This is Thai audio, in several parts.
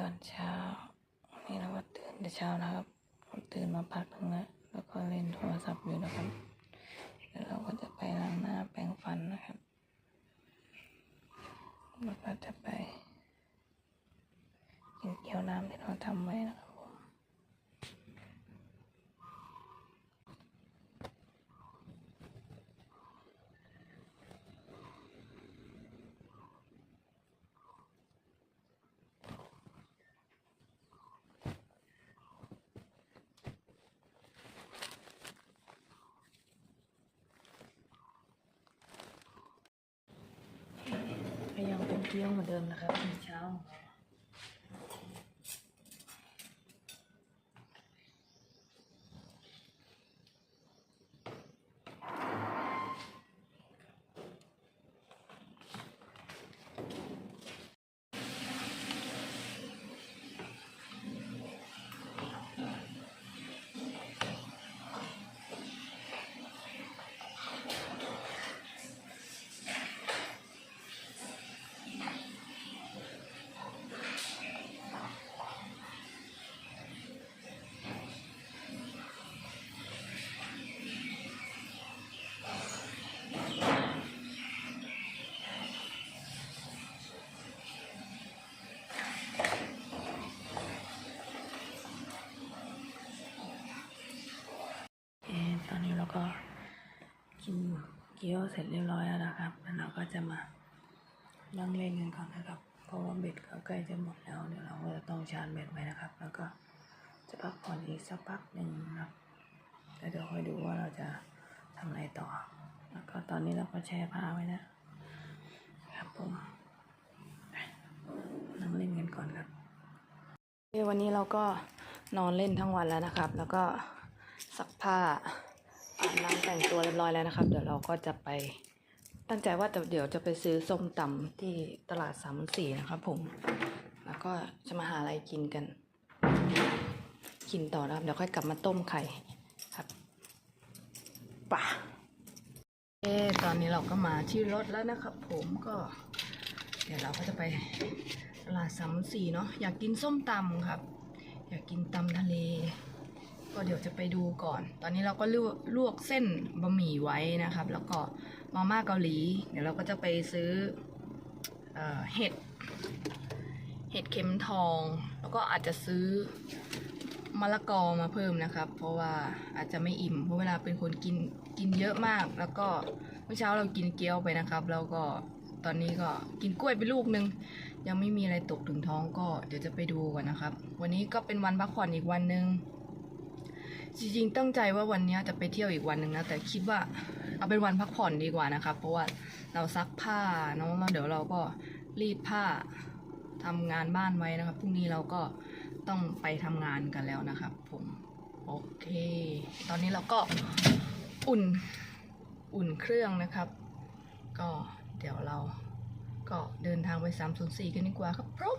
ตอนเช้า นี่เราก็ตื่นแต่เช้านะครับ ตื่นมาพักหนึ่งแล้วแล้วก็เล่นโทรศัพท์อยู่นะครับแล้วเราก็จะไปล้างหน้าแปรงฟันนะครับแล้วก็จะไปกินเกี๊ยวน้ำที่เราทำไว้นะครับผม ก็ยัง เที่ยวเหมือนเดิมนะครับเช้าของเราเอ่อตอนนี้เราก็กิน เกี๊ยวเสร็จเรียบร้อยแล้วนะครับแล้วเราก็จะมานั่งเล่นกันก่อนนะครับ เพราะว่าเบ็ดก็ใกล้จะหมดแล้วเดี๋ยวเราก็จะต้องชาร์จเบ็ดไว้นะครับ แล้วก็จะพักผ่อนอีกสักพักหนึ่งนะครับแล้วเดี๋ยวค่อยดูว่าเราจะทำอะไรต่อ แล้วก็ตอนนี้เราก็แช่ผ้าไว้นะครับผมนั่งเล่นกันก่อนครับวันนี้เราก็นอนเล่นทั้งวันแล้วนะครับ แล้วก็ซักผ้า อาบน้ำแต่งตัวเรียบร้อยแล้วนะครับ เดี๋ยวเราก็จะไปตั้งใจว่าจะเดี๋ยวจะไปซื้อส้มตำที่ตลาดสามสี่นะครับผม แล้วก็จะมาหาอะไรกินกัน กินต่อนะครับ เดี๋ยวค่อยกลับมาต้มไข่ครับป่ะเอตอนนี้เราก็มาที่รถแล้วนะครับ ผมก็ เดี๋ยวเราก็จะไปตลาดสามสี่เนาะอยากกินส้มตำครับ อยากกินตำทะเล ก็เดี๋ยวจะไปดูก่อน ตอนนี้เราก็ลวกลวกเส้นบะหมี่ไว้นะครับ แล้วก็มาม่าเกาหลี เดี๋ยวเราก็จะไปซื้อเออเห็ด เห็ดเข็มทอง แล้วก็อาจจะซื้อมะละกอมาเพิ่มนะครับ เพราะว่าอาจจะไม่อิ่ม เพราะเวลาเป็นคนกินกินเยอะมาก แล้วก็เมื่อเช้าเรากินเกี๊ยวไปนะครับ แล้วก็ตอนนี้ก็กินกล้วยไปลูกนึง ยังไม่มีอะไรตกถึงท้องก็เดี๋ยวจะไปดูก่อนนะครับ วันนี้ก็เป็นวันพักผ่อนอีกวันหนึ่ง จริงๆตั้งใจว่าวันนี้จะไปเที่ยวอีกวันหนึ่งนะแต่คิดว่าเอาเป็นวันพักผ่อนดีกว่านะครับเพราะว่าเราซักผ้าเนาะแล้วเดี๋ยวเราก็รีดผ้าทำงานบ้านไว้นะครับพรุ่งนี้เราก็ต้องไปทำงานกันแล้วนะครับ ผมโอเค ตอนนี้เราก็อุ่นอุ่นเครื่องนะครับ ก็เดี๋ยวเราก็เดินทางไป304กันดีกว่าครับพร้อม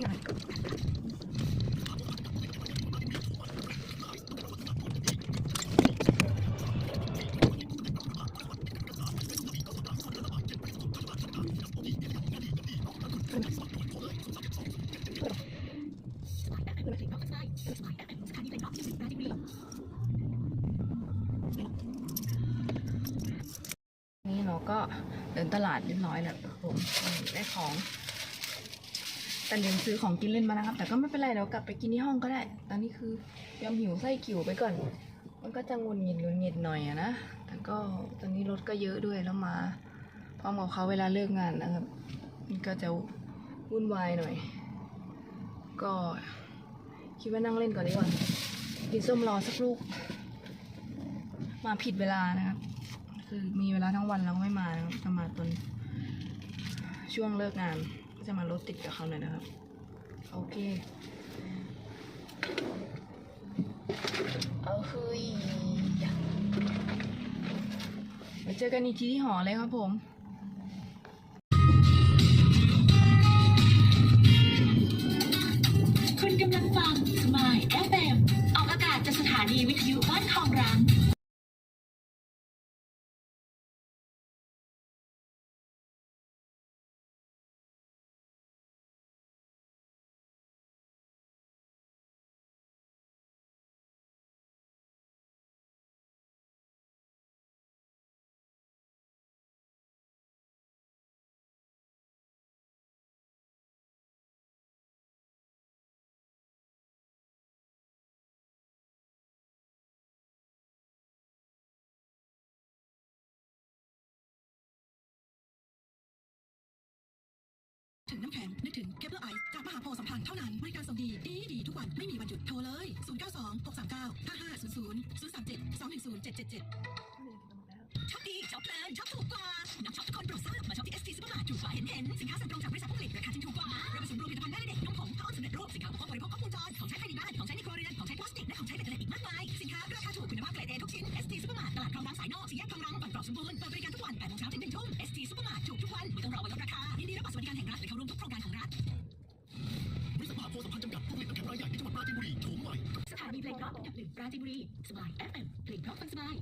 นี่เราก็เดินตลาดเรียบร้อยแล้วผมได้ของ แต่ลืมซื้อของกินเล่นมานะครับ แต่ก็ไม่เป็นไรเดี๋ยวกลับไปกินที่ห้องก็ได้ ตอนนี้คือยอมหิวไส้กิ่วไปก่อน มันก็จะงุนหงิดงุนหงิดหน่อยอะนะ แต่ก็ตอนนี้รถก็เยอะด้วยแล้วมาพร้อมกับเขาเวลาเลิกงานนะครับ มันก็จะวุ่นวายหน่อย ก็คิดว่านั่งเล่นก่อนดีกว่า กินส้มรอสักลูก มาผิดเวลานะครับ คือมีเวลาทั้งวันแล้วไม่มานะครับจะมาตอนช่วงเลิกงาน จะมารถติดกับเขาหน่อยนะครับ โอเค เอาเฮ้ยไปเจอกันอีกทีที่หอเลยครับผม ถึงน้ำแข็ง นึกถึงเคปเปอร์ไอซ์จากมหาโพธิ์สัมพันธ์เท่านั้นบริการส่งดี ดีดีทุกวันไม่มีวันหยุดโทรเลย 092 639 5500 037 210 777ช็อปดีช็อปเพลินช็อปถูกกว่านักช็อปทุกคนโปรดทราบมาช็อปที่ ST Supermart ถูกกว่าเห็นเห็นสินค้าสั่งตรงจากบริษัทผู้ ราจีบุรี สบาย FM เพลเพราะฟังสบาย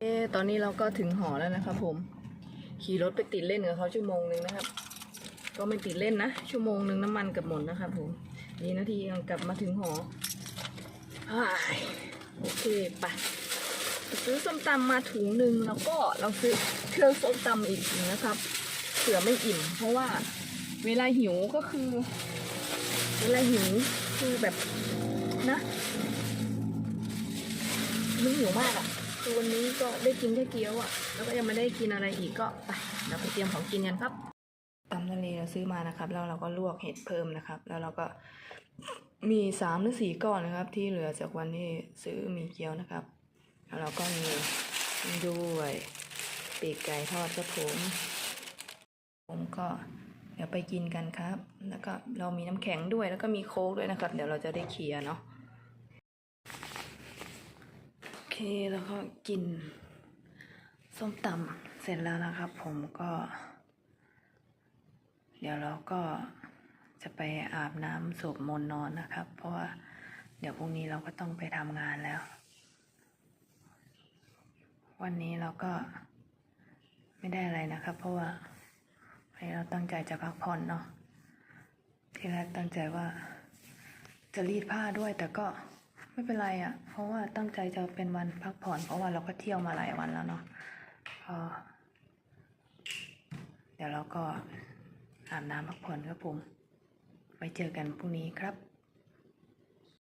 เอตอนนี้เราก็ถึงหอแล้วนะครับผม ขี่รถไปติดเล่นกับเขาชั่วโมงหนึ่งนะครับ ก็ไม่ติดเล่นนะ ชั่วโมงหนึ่งน้ำมันกับหมดนะครับผมดีนาทียังกลับมาถึงหอโอเคไปซื้อส้มตำมาถุงหนึ่งแล้วก็เราซื้อเครื่องส้มตำอีกถุงนะครับเผื่อไม่อิ่ม เพราะว่าเวลาหิวก็คือ เวลาหิวคือแบบนะมันหิวมากอะ่ะคือวันนี้ก็ได้กินแค่เกี๊ยวอะ่ะ แล้วก็ยังไม่ได้กินอะไรอีกก็ไปเราไปเตรียมของกินกันครับตำทะเลเราซื้อมานะครับ แล้วเราก็ลวกเห็ดเพิ่มนะครับ แล้วเราก็มีสามหรือสี่ก้อนนะครับ ที่เหลือจากวันที่ซื้อมีเกี๊ยวนะครับ แล้วเราก็มีด้วยปีกไก่ทอดกระผมผมก็ เดี๋ยวไปกินกันครับ แล้วก็เรามีน้ำแข็งด้วยแล้วก็มีโค้กด้วยนะครับ เดี๋ยวเราจะได้เคลียร์เนาะโอเคแล้วก็กิน ส้มตำเสร็จแล้วนะครับ ผมก็ เดี๋ยวเราก็จะไปอาบน้ำสวดมนต์นอนนะครับ เพราะว่าเดี๋ยวพรุ่งนี้เราก็ต้องไปทำงานแล้ว วันนี้เราก็ไม่ได้อะไรนะครับ เพราะว่า นี้เราตั้งใจจะพักผ่อนเนาะที่แรกตั้งใจว่า จะรีดผ้าด้วย แต่ก็ไม่เป็นไรอะ่ะ เพราะว่าตั้งใจจะเป็นวันพักผ่อน เพราะว่าเราก็เที่ยวมาหลายวันแล้วเนาะเดี๋ยวเราก็อาบน้ำพักผ่อนครับผม ไว้เจอกันพรุ่งนี้ครับ